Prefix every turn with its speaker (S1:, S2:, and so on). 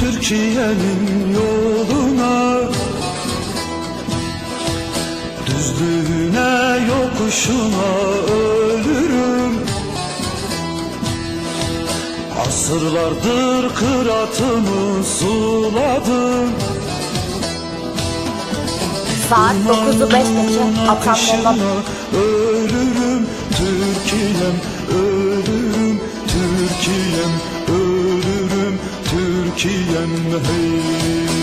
S1: Türkiye'nin yoluna. Düzlüğüne yokuşuna ölürüm. Asırlardır kıratımı suladım.
S2: Saat 9'u 5 geçe Molla
S1: Ölürüm. Türkiye'm ölürüm. Türkiye'm ölürüm Türkiye'm hey